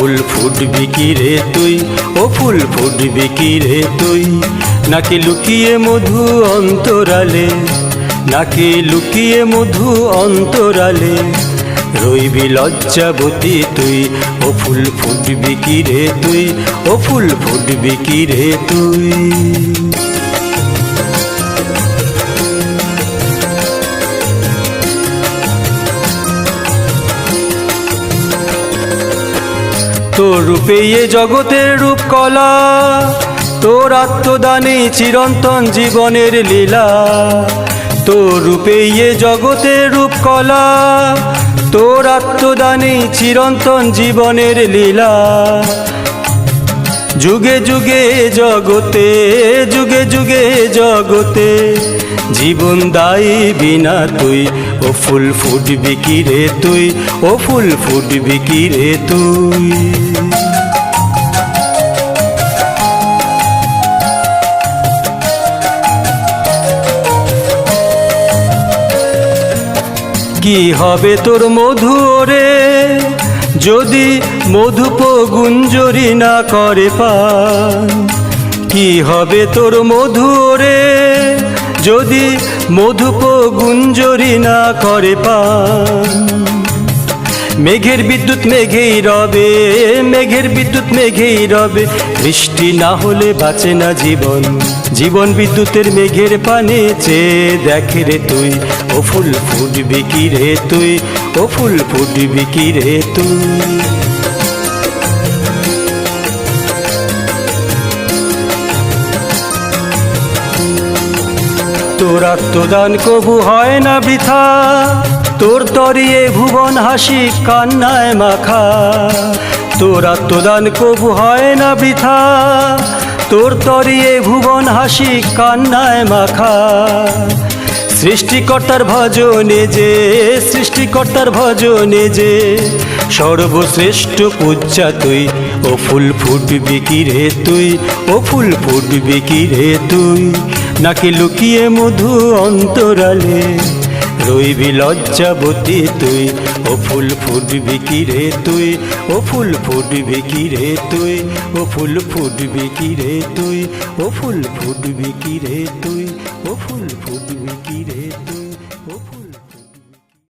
ফুল ফুটবি কি রে তুই? ও ফুল ফুটবি কি রে তুই? নাকি লুকিয়ে মধু অন্তরালে? নাকি লুকিয়ে মধু অন্তরালে? রইবি লজ্জাবতী তুই। ও ফুল ফুটবি কি রে তুই? ও ফুল ফুটবি কি রে তুই? তোর রূপে এ জগতের রূপ কলা তোর আত্মদানে চিরন্তন জীবনের লীলা। তোর রূপে এ জগতের রূপ কলা তোর আত্মদানে চিরন্তন জীবনের লীলা। যুগে যুগে জগতে, যুগে যুগে জগতে, জীবন দায়ী বিনা তুই, ও ফুল ফুটবি কি রে তুই, ও ফুল ফুটবি কি রে তুই? কি হবে তোর মধু রে যদি মধুপ গুঞ্জরি না করে পান কি হবে তোর মধু রে যদি মধুপ গুঞ্জরি না করে পান মেঘের বিদ্যুৎ মেঘেই রবে, মেঘের বিদ্যুৎ মেঘেই রবে। বৃষ্টি না হলে বাঁচে না জীবন জীবন বিদ্যুতের মেঘের পানে চেয়ে দেখে রে তুই। ও ফুল ফুটবি কি রে তুই, ও ফুল ফুটবি কি রে তুই? তোর আত্মদান কবু হয় না বৃথা। তোর তরিয়ে ভুবন হাসি কান্নায় মাখা। তোর আত্মদান কবু হয় না বৃথা। তোর তরিয়ে ভুবন হাসি কান্নায় মাখা। সৃষ্টিকর্তার ভজনে যে সৃষ্টিকর্তার ভজনে যে সর্বশ্রেষ্ঠ পূজা তুই, ও ফুল ফুটবি কি রে তুই, ও ফুল ফুটবি কি রে তুই। নাকি লুকিয়ে মধু অন্তরালে? রইবি লজ্জাবতী তুই, ও ফুল ফুটবি কি রে তুই? ও ফুল ফুটবি কি রে তুই? ও ফুল ফুটবি কি রে তুই? ও ফুল ফুটবি কি রে তুই? ও ফুল ফুটবি কি রে